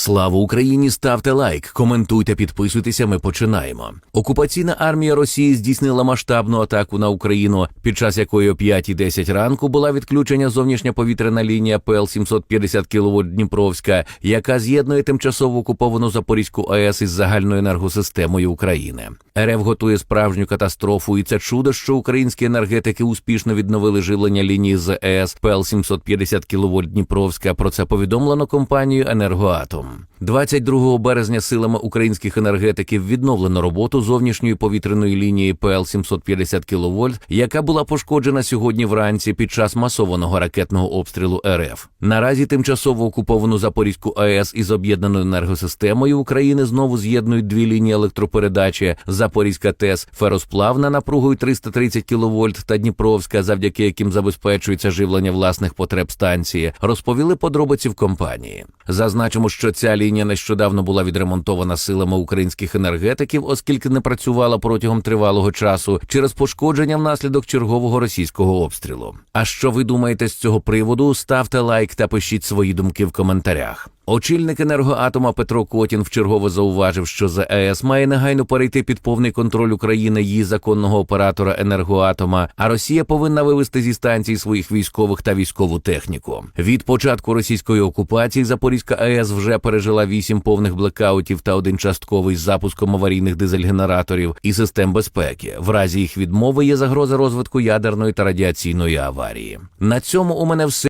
Слава Україні! Ставте лайк, коментуйте, підписуйтеся. Ми починаємо. Окупаційна армія Росії здійснила масштабну атаку на Україну, під час якої о 5.10 ранку була відключена зовнішня повітряна лінія ПЛ 750 кВт Дніпровська, яка з'єднує тимчасово окуповану Запорізьку АЕС із загальною енергосистемою України. РФ готує справжню катастрофу, і це чудо, що українські енергетики успішно відновили живлення лінії з ПЛ 750 кВт Дніпровська. Про це повідомлено компанією Енергоатом. 22 березня силами українських енергетиків відновлено роботу зовнішньої повітряної лінії ПЛ 750 кВт, яка була пошкоджена сьогодні вранці під час масованого ракетного обстрілу РФ. Наразі тимчасово окуповану Запорізьку АЕС із об'єднаною енергосистемою України знову з'єднують дві лінії електропередачі: Запорізька ТЕС феросплавна напругою 330 кВт та Дніпровська, завдяки яким забезпечується живлення власних потреб станції. Розповіли подробиці в компанії. Зазначимо, що ця лінія нещодавно була відремонтована силами українських енергетиків, оскільки не працювала протягом тривалого часу через пошкодження внаслідок чергового російського обстрілу. А що ви думаєте з цього приводу? Ставте лайк та пишіть свої думки в коментарях. Очільник енергоатома Петро Котін вчергово зауважив, що ЗАЕС має негайно перейти під повний контроль України її законного оператора енергоатома, а Росія повинна вивести зі станцій своїх військових та військову техніку. Від початку російської окупації Запорізька АЕС вже пережила вісім повних блекаутів та один частковий з запуском аварійних дизель-генераторів і систем безпеки. В разі їх відмови є загроза розвитку ядерної та радіаційної аварії. На цьому у мене все.